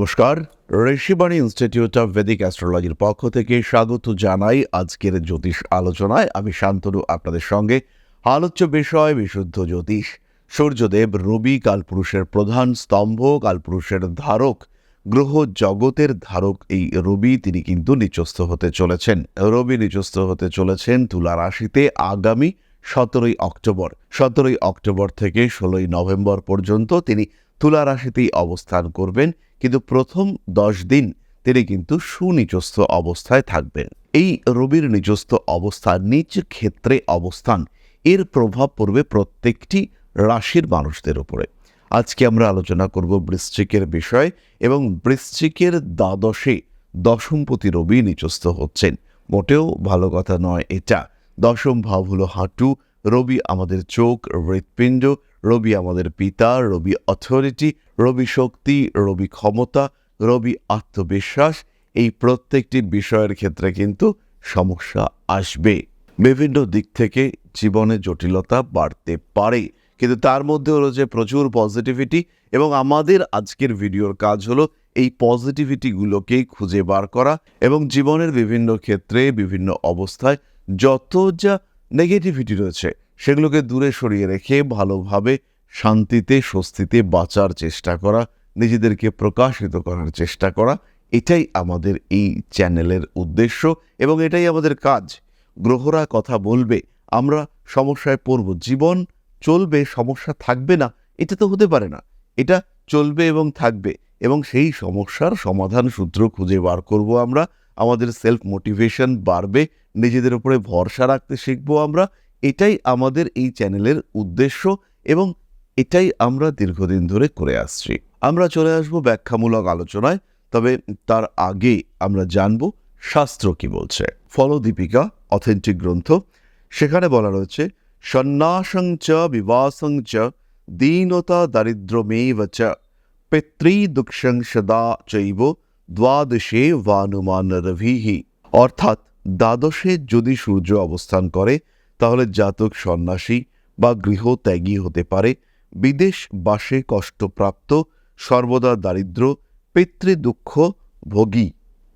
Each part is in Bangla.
নমস্কার। ঋষিবাণী ইনস্টিটিউট অফ ভেদিক অ্যাস্ট্রোলজির পক্ষ থেকে স্বাগত জানাই আজকের জ্যোতিষ আলোচনায়। আমি শান্তনু, আপনাদের সঙ্গে। আলোচ্য বিষয়, বিশুদ্ধ জ্যোতিষ। সূর্যদেব রবি, কালপুরুষের প্রধান স্তম্ভ, কালপুরুষের ধারক, গ্রহ জগতের ধারক এই রবি, তিনি কিন্তু নিচস্থ হতে চলেছেন। রবি নিচস্থ হতে চলেছেন তুলা রাশিতে আগামী সতেরোই অক্টোবর। সতেরোই অক্টোবর থেকে ষোলোই নভেম্বর পর্যন্ত তিনি তুলা রাশিতেই অবস্থান করবেন, কিন্তু প্রথম দশ দিন তিনি কিন্তু সুনিচস্থ অবস্থায় থাকবেন। এই রবির নিজস্থ অবস্থান নিজ ক্ষেত্রে অবস্থান, এর প্রভাব পড়বে প্রত্যেকটি রাশির মানুষদের উপরে। আজকে আমরা আলোচনা করব বৃশ্চিকের বিষয় এবং বৃশ্চিকের দ্বাদশে দশমপতি রবি নিচস্থ হচ্ছেন। মোটেও ভালো কথা নয় এটা। দশম ভাব হলো হাঁটু। রবি আমাদের চোখ, হৃৎপিণ্ড রবি আমাদের পিতা, রবি অথরিটি রবি শক্তি, রবি ক্ষমতা, রবি আত্মবিশ্বাস, এই প্রত্যেকটি বিষয়ের ক্ষেত্রে কিন্তু সমস্যা আসবে। বিভিন্ন দিক থেকে জীবনে জটিলতা বাড়তে পারে, কিন্তু তার মধ্যে যে প্রচুর পজিটিভিটি এবং আমাদের আজকের ভিডিওর কাজ হলো এই পজিটিভিটিগুলোকেই খুঁজে বার করা এবং জীবনের বিভিন্ন ক্ষেত্রে বিভিন্ন অবস্থায় যত যা নেগেটিভিটি রয়েছে সেগুলোকে দূরে সরিয়ে রেখে ভালোভাবে শান্তিতে, স্বস্তিতে বাঁচার চেষ্টা করা, নিজেদেরকে প্রকাশিত করার চেষ্টা করা, এটাই আমাদের এই চ্যানেলের উদ্দেশ্য এবং এটাই আমাদের কাজ। গ্রহরা কথা বলবে, আমরা সমস্যায় পড়ব। জীবন চলবে, সমস্যা থাকবে না, এটা তো হতে পারে না। এটা চলবে এবং থাকবে এবং সেই সমস্যার সমাধান সূত্র খুঁজে বার করব আমরা, আমাদের সেলফ মোটিভেশন বাড়বে, নিজেদের উপরে ভরসা রাখতে শিখব আমরা এটাই আমাদের এই চ্যানেলের উদ্দেশ্য এবং এটাই আমরা দীর্ঘদিন ধরে করে আসছি। আমরা চলে আসব ব্যাখ্যামূলক আলোচনায়, তবে তার আগে আমরা জানব শাস্ত্র কি বলছে। ফলদীপিকা অথেন্টিক গ্রন্থ সেখানে বলা রয়েছে, সন্ন্যাসং চ, বিবাসং চ, দীনতা দারিদ্র্যমেব চ পিতৃদুঃখং সদা চৈব দ্বাদশে বানুমান রভিহি অর্থাৎ, দ্বাদশে যদি সূর্য অবস্থান করে তাহলে জাতক সন্ন্যাসী বা গৃহত্যাগী হতে পারে, বিদেশ বাসে কষ্টপ্রাপ্ত, সর্বদা দারিদ্র, পিতৃদুঃখ, ভোগী,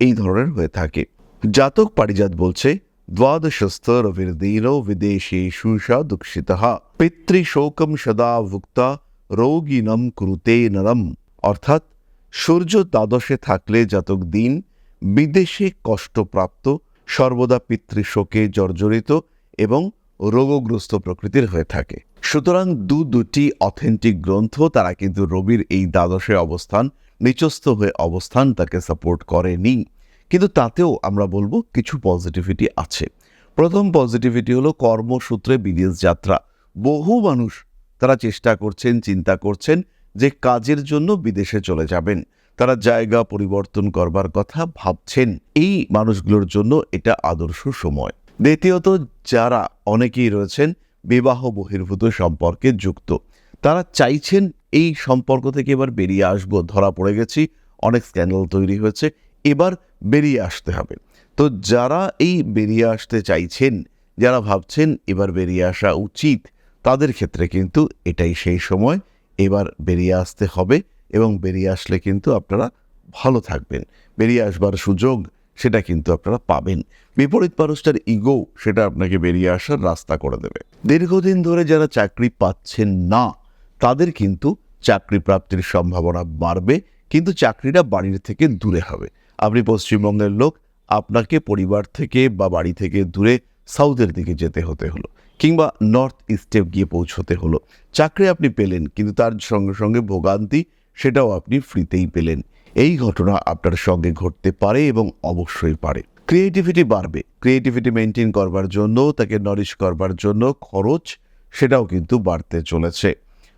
এই ধরনের হয়ে থাকে। জাতক পারিজাত বলছে, দ্বাদশস্থ রবির্দীন বিদেশে সুষা দুঃখিত পিতৃশোকম সদা ভুক্তা রোগিনম কুরুতে নরম। অর্থাৎ, সূর্য দ্বাদশে থাকলে জাতক দিন বিদেশে কষ্টপ্রাপ্ত, সর্বদা পিতৃশোকে জর্জরিত এবং রোগগ্রস্ত প্রকৃতির হয়ে থাকে। সুতরাং দু দুটি অথেন্টিক গ্রন্থ তারা কিন্তু রবির এই দ্বাদশে অবস্থান, নিচস্থ হয়ে অবস্থান তাকে সাপোর্ট করেনি। কিন্তু তাতেও আমরা বলব কিছু পজিটিভিটি আছে। প্রথম পজিটিভিটি হলো কর্মসূত্রে বিদেশ যাত্রা। বহু মানুষ তারা চেষ্টা করছেন, চিন্তা করছেন যে কাজের জন্য বিদেশে চলে যাবেন। তারা জায়গা পরিবর্তন করবার কথা ভাবছেন। এই মানুষগুলোর জন্য এটা আদর্শ সময়। দ্বিতীয়ত, যারা অনেকেই রয়েছেন বিবাহ বহির্ভূত সম্পর্কে যুক্ত। তারা চাইছেন এই সম্পর্ক থেকে এবার বেরিয়ে আসব, ধরা পড়ে গেছি, অনেক স্ক্যান্ডাল তৈরি হয়েছে, এবার বেরিয়ে আসতে হবে। তো যারা এই বেরিয়ে আসতে চাইছেন, যারা ভাবছেন এবার বেরিয়ে আসা উচিত, তাদের ক্ষেত্রে কিন্তু এটাই সেই সময়, এবার বেরিয়ে আসতে হবে এবং বেরিয়ে আসলে কিন্তু আপনারা ভালো থাকবেন। বেরিয়ে আসবার সুযোগ সেটা কিন্তু আপনারা পাবেন। বিপরীত মানুষটার ইগো সেটা আপনাকে বেরিয়ে আসার রাস্তা করে দেবে। দীর্ঘদিন ধরে যারা চাকরি পাচ্ছেন না, তাদের কিন্তু চাকরি প্রাপ্তির সম্ভাবনা বাড়বে, কিন্তু চাকরিটা বাড়ির থেকে দূরে হবে। আপনি পশ্চিমবঙ্গের লোক, আপনাকে পরিবার থেকে বা বাড়ি থেকে দূরে সাউথের দিকে যেতে হতে হলো, কিংবা নর্থ ইস্টে গিয়ে পৌঁছতে হলো। চাকরি আপনি পেলেন, কিন্তু তার সঙ্গে সঙ্গে ভোগান্তি সেটাও আপনি ফ্রিতেই পেলেন। এই ঘটনা আপনার সঙ্গে ঘটতে পারে এবং অবশ্যই পারে। ক্রিয়েটিভিটি বাড়বে। ক্রিয়েটিভিটি মেনটেন করবার জন্য, তাকে নরিশ করবার জন্য খরচ সেটাও কিন্তু বাড়তে চলেছে।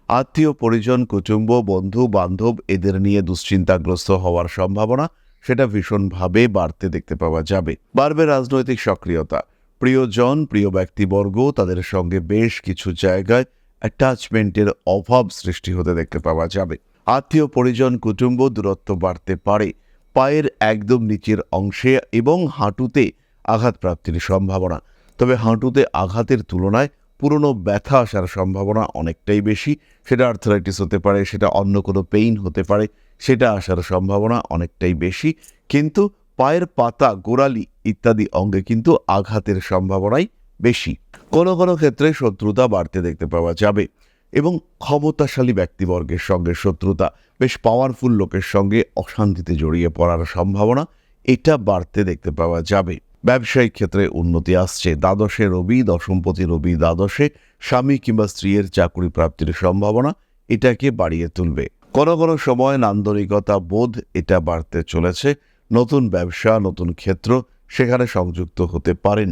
আত্মীয়, পরিজন, কুটুম্ব, বন্ধু, বান্ধব এদের নিয়ে দুশ্চিন্তাগ্রস্ত হওয়ার সম্ভাবনা সেটা ভীষণভাবে বাড়তে দেখতে পাওয়া যাবে। বাড়বে রাজনৈতিক সক্রিয়তা। প্রিয়জন, প্রিয় ব্যক্তিবর্গ তাদের সঙ্গে বেশ কিছু জায়গায় অ্যাটাচমেন্টের অভাব সৃষ্টি হতে দেখতে পাওয়া যাবে। আত্মীয় পরিজন কুটুম্ব দূরত্ব বাড়তে পারে। পায়ের একদম নিচের অংশে এবং হাঁটুতে আঘাত প্রাপ্তির সম্ভাবনা। তবে হাঁটুতে আঘাতের তুলনায় পুরনো ব্যথা আসার সম্ভাবনা অনেকটাই বেশি। সেটা আর্থারাইটিস হতে পারে, সেটা অন্য কোনো পেইন হতে পারে, সেটা আসার সম্ভাবনা অনেকটাই বেশি। কিন্তু পায়ের পাতা, গোড়ালি ইত্যাদি অঙ্গে কিন্তু আঘাতের সম্ভাবনাই বেশি। কোনো কোনো ক্ষেত্রে শত্রুতা বাড়তে দেখতে পাওয়া যাবে। এবং ক্ষমতাশালী ব্যক্তিবর্গের সঙ্গে শত্রুতা, বেশ পাওয়ারফুল লোকের সঙ্গে অশান্তিতে জড়িয়ে পড়ার সম্ভাবনা, এটা বাড়তে দেখতে পাওয়া যাবে। ব্যবসায়িক ক্ষেত্রে উন্নতি আসছে। দ্বাদশে রবি, দশমপতি রবি দ্বাদশে স্বামী কিংবা স্ত্রীর চাকরি প্রাপ্তির সম্ভাবনা এটাকে বাড়িয়ে তুলবে। কোনো কোনো সময় নান্দনিকতা বোধ এটা বাড়তে চলেছে। নতুন ব্যবসা, নতুন ক্ষেত্র সেখানে সংযুক্ত হতে পারেন।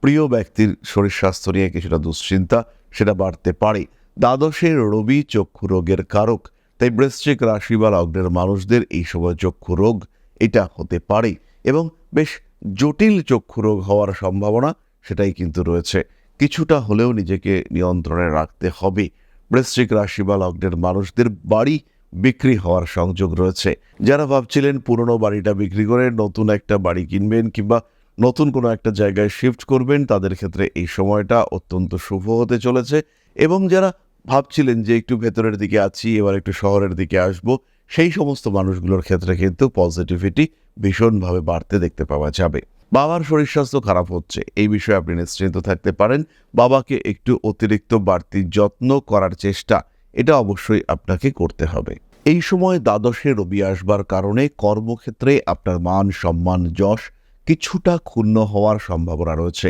প্রিয় ব্যক্তির শরীর স্বাস্থ্য নিয়ে কিছুটা দুশ্চিন্তা সেটা বাড়তে পারে। দ্বাদশের রবি চক্ষু রোগের কারক। তাই বৃশ্চিক রাশি বা লগ্নের মানুষদের এই সময় চক্ষু রোগ, এটা হতে পারে এবং বেশ জটিল চক্ষু রোগ হওয়ার সম্ভাবনা সেটাই কিন্তু রয়েছে। কিছুটা হলেও নিজেকে নিয়ন্ত্রণে রাখতে হবে। বৃশ্চিক রাশি বা লগ্নের মানুষদের বাড়ি বিক্রি হওয়ার সংযোগ রয়েছে। যারা ভাবছিলেন পুরনো বাড়িটা বিক্রি করে নতুন একটা বাড়ি কিনবেন কিংবা নতুন কোনো একটা জায়গায় শিফট করবেন, তাদের ক্ষেত্রে এই সময়টা অত্যন্ত শুভ হতে চলেছে এবং যারা ভাবছিলেন যে একটু ভেতরের দিকে আছি, এবার একটু শহরের দিকে আসব। সেই সমস্ত মানুষগুলোর ক্ষেত্রে কিন্তু পজিটিভিটি ভীষণভাবে বাড়তে দেখতে পাওয়া যাবে। বাবার শরীর স্বাস্থ্য খারাপ হচ্ছে, এই বিষয়ে আপনি নিশ্চিন্ত থাকতে পারেন। বাবাকে একটু অতিরিক্ত বাড়তি যত্ন করার চেষ্টা, এটা অবশ্যই আপনাকে করতে হবে। এই সময় দ্বাদশে রবি আসবার কারণে কর্মক্ষেত্রে আপনার মান সম্মান যশ কিছুটা ক্ষুণ্ণ হওয়ার সম্ভাবনা রয়েছে।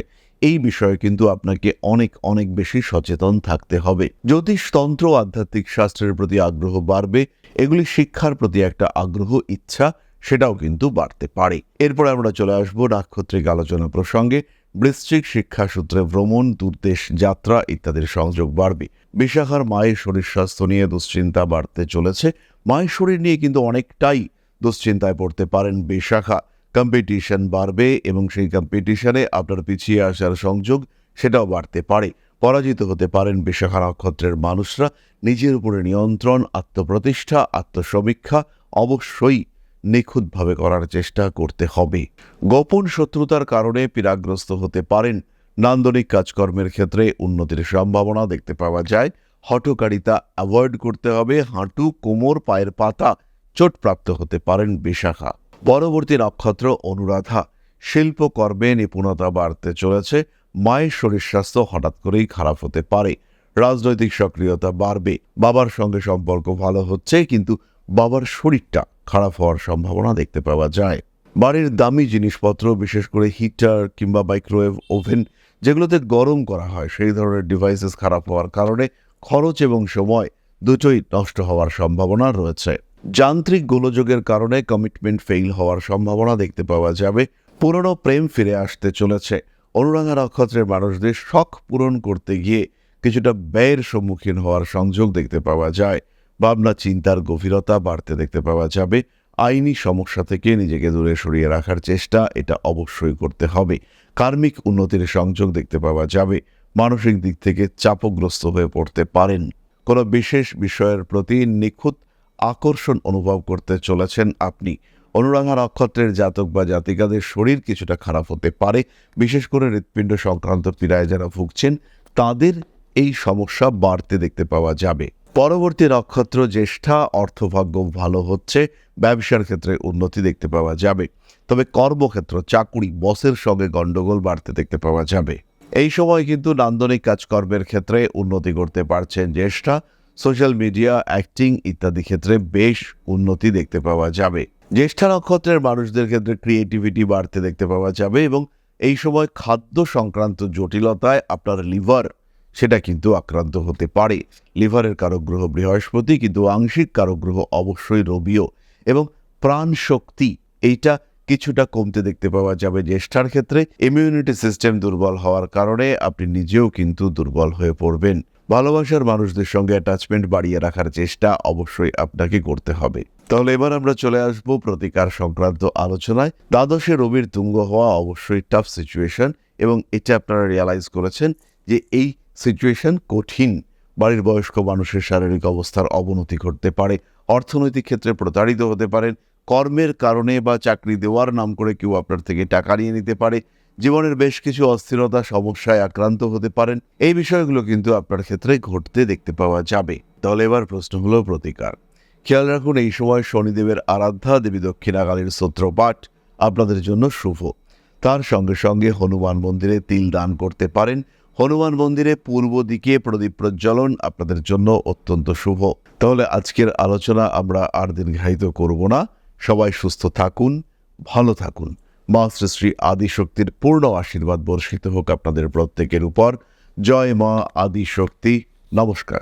এই বিষয়ে কিন্তু আপনাকে অনেক অনেক বেশি সচেতন থাকতে হবে। জ্যোতিষতন্ত্র আধ্যাত্মিক শাস্ত্রের প্রতি আগ্রহ বাড়বে, এগুলি শিক্ষার প্রতি একটা আগ্রহ, ইচ্ছা, সেটাও কিন্তু বাড়তে পারে। এরপর আমরা চলে আসব নাক্ষত্রিক আলোচনা প্রসঙ্গে। বৃশ্চিক শিক্ষা সূত্রে ভ্রমণ, দূরদেশ যাত্রা ইত্যাদির সংযোগ বাড়বে। বিশাখার মায়ের শরীর স্বাস্থ্য নিয়ে দুশ্চিন্তা বাড়তে চলেছে। মায়ের শরীর নিয়ে কিন্তু অনেকটাই দুশ্চিন্তায় পড়তে পারেন বিশাখা। কম্পিটিশন বাড়বে এবং সেই কম্পিটিশনে আপনার পিছিয়ে আসার সংযোগ সেটাও বাড়তে পারে। পরাজিত হতে পারেন বিশাখা নক্ষত্রের মানুষরা। নিজের উপরে নিয়ন্ত্রণ, আত্মপ্রতিষ্ঠা, আত্মসমীক্ষা অবশ্যই নিখুঁতভাবে করার চেষ্টা করতে হবে। গোপন শত্রুতার কারণে পীড়াগ্রস্ত হতে পারেন। নান্দনিক কাজকর্মের ক্ষেত্রে উন্নতির সম্ভাবনা দেখতে পাওয়া যায়। হটকারিতা অ্যাভয়েড করতে হবে। হাঁটু, কোমর, পায়ের পাতা চোটপ্রাপ্ত হতে পারেন বিশাখা পরবর্তী নক্ষত্র অনুরাধা। শিল্পকর্মে নিপুণতা বাড়তে চলেছে। মায়ের শরীর স্বাস্থ্য হঠাৎ করেই খারাপ হতে পারে। রাজনৈতিক সক্রিয়তা বাড়বে। বাবার সঙ্গে সম্পর্ক ভালো হচ্ছে, কিন্তু বাবার শরীরটা খারাপ হওয়ার সম্ভাবনা দেখতে পাওয়া যায়। বাড়ির দামি জিনিসপত্র, বিশেষ করে হিটার কিংবা মাইক্রোওয়েভ ওভেন, যেগুলোতে গরম করা হয়, সেই ধরনের ডিভাইসেস খারাপ হওয়ার কারণে খরচ এবং সময় দুটোই নষ্ট হওয়ার সম্ভাবনা রয়েছে। যান্ত্রিক গোলযোগের কারণে কমিটমেন্ট ফেইল হওয়ার সম্ভাবনা দেখতে পাওয়া যাবে। পুরনো প্রেম ফিরে আসতে চলেছে। অনুরাধা নক্ষত্রের মানুষদের শখ পূরণ করতে গিয়ে কিছুটা ব্যয়ের সম্মুখীন হওয়ার সংযোগ দেখতে পাওয়া যায়। ভাবনা, চিন্তার গভীরতা বাড়তে দেখতে পাওয়া যাবে। আইনি সমস্যা থেকে নিজেকে দূরে সরিয়ে রাখার চেষ্টা এটা অবশ্যই করতে হবে। কার্মিক উন্নতির সংযোগ দেখতে পাওয়া যাবে। মানসিক দিক থেকে চাপগ্রস্ত হয়ে পড়তে পারেন। কোনো বিশেষ বিষয়ের প্রতি নিখুঁত আকর্ষণ অনুভব করতে চলেছেন আপনি। অনুরাধা নক্ষত্রের জাতক বা জাতিকাদের শরীর কিছুটা খারাপ হতে পারে, বিশেষ করে হৃৎপিণ্ড সংক্রান্ত পীড়ায় যারা ভুগছেন, তাদের এই সমস্যা বাড়তে দেখতে পাওয়া যাবে। পরবর্তী নক্ষত্র জ্যেষ্ঠা, অর্থভাগ্য ভালো হচ্ছে, ব্যবসার ক্ষেত্রে উন্নতি দেখতে পাওয়া যাবে। তবে কর্মক্ষেত্র, চাকুরি, বসের সঙ্গে গণ্ডগোল বাড়তে দেখতে পাওয়া যাবে। এই সময় কিন্তু নান্দনিক কাজকর্মের ক্ষেত্রে উন্নতি করতে পারছেন জ্যেষ্ঠা। সোশ্যাল মিডিয়া, অ্যাক্টিং ইত্যাদি ক্ষেত্রে বেশ উন্নতি দেখতে পাওয়া যাবে। জ্যেষ্ঠা নক্ষত্রের মানুষদের ক্ষেত্রে ক্রিয়েটিভিটি বাড়তে দেখতে পাওয়া যাবে এবং এই সময় খাদ্য সংক্রান্ত জটিলতায় আপনার লিভার, সেটা কিন্তু আক্রান্ত হতে পারে। লিভারের কারক গ্রহ বৃহস্পতি, কিন্তু আংশিক কারক গ্রহ অবশ্যই রবিও এবং প্রাণ শক্তি এইটা কিছুটা কমতে দেখতে পাওয়া যাবে জ্যেষ্ঠার ক্ষেত্রে। ইমিউনিটি সিস্টেম দুর্বল হওয়ার কারণে আপনি নিজেও কিন্তু দুর্বল হয়ে পড়বেন। ভালোবাসার মানুষদের সঙ্গে অ্যাটাচমেন্ট বাড়িয়ে রাখার চেষ্টা অবশ্যই আপনাকে করতে হবে। তাহলে এবার আমরা চলে আসব প্রতিকার সংক্রান্ত আলোচনায়। দ্বাদশে রবির তুঙ্গ হওয়া অবশ্যই টাফ সিচুয়েশন এবং এটা আপনারা রিয়ালাইজ করেছেন যে এই সিচুয়েশন কঠিন। বাড়ির বয়স্ক মানুষের শারীরিক অবস্থার অবনতি ঘটতে পারে, অর্থনৈতিক ক্ষেত্রে প্রতারিত হতে পারেন, কর্মের কারণে বা চাকরি দেওয়ার নাম করে কেউ আপনার থেকে টাকা নিয়ে নিতে পারে জীবনের বেশ কিছু অস্থিরতা, সমস্যায় আক্রান্ত হতে পারেন। এই বিষয়গুলো কিন্তু আপনার ক্ষেত্রে ঘটতে দেখতে পাওয়া যাবে। তাহলে এবার প্রশ্ন হলো প্রতিকার। খেয়াল রাখুন, এই সময় শনিদেবের আরাধ্যা, দেবী দক্ষিণাকালীর স্তোত্রপাঠ আপনাদের জন্য শুভ। তার সঙ্গে সঙ্গে হনুমান মন্দিরে তিল দান করতে পারেন। হনুমান মন্দিরে পূর্ব দিকে প্রদীপ প্রজ্বলন আপনাদের জন্য অত্যন্ত শুভ। তাহলে আজকের আলোচনা আমরা আর দীর্ঘায়িত করব না। সবাই সুস্থ থাকুন, ভালো থাকুন। মা শ্রী শ্রী আদিশক্তির পূর্ণ আশীর্বাদ বর্ষিত হোক আপনাদের প্রত্যেকের উপর। জয় মা আদিশক্তি। নমস্কার।